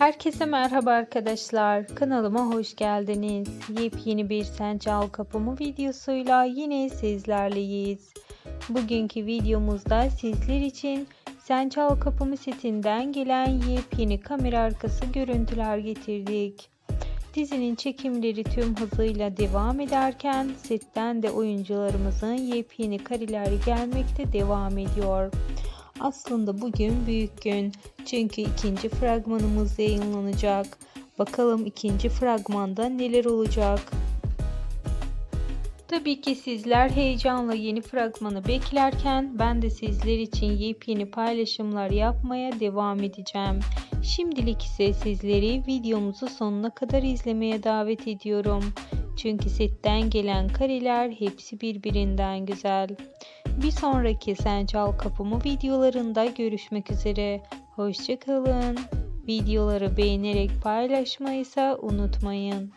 Herkese merhaba arkadaşlar. Kanalıma hoş geldiniz. Yepyeni bir Sen Çal Kapımı videosuyla yine sizlerleyiz. Bugünkü videomuzda sizler için Sen Çal Kapımı setinden gelen yepyeni kamera arkası görüntüler getirdik. Dizinin çekimleri tüm hızıyla devam ederken setten de oyuncularımızın yepyeni kareleri gelmekte devam ediyor. Aslında bugün büyük gün. Çünkü ikinci fragmanımız yayınlanacak. Bakalım ikinci fragmanda neler olacak? Tabii ki sizler heyecanla yeni fragmanı beklerken ben de sizler için yepyeni paylaşımlar yapmaya devam edeceğim. Şimdilik ise sizleri videomuzu sonuna kadar izlemeye davet ediyorum. Çünkü setten gelen kareler hepsi birbirinden güzel. Bir sonraki Sen Çal Kapımı videolarında görüşmek üzere. Hoşçakalın. Videoları beğenerek paylaşmayı ise unutmayın.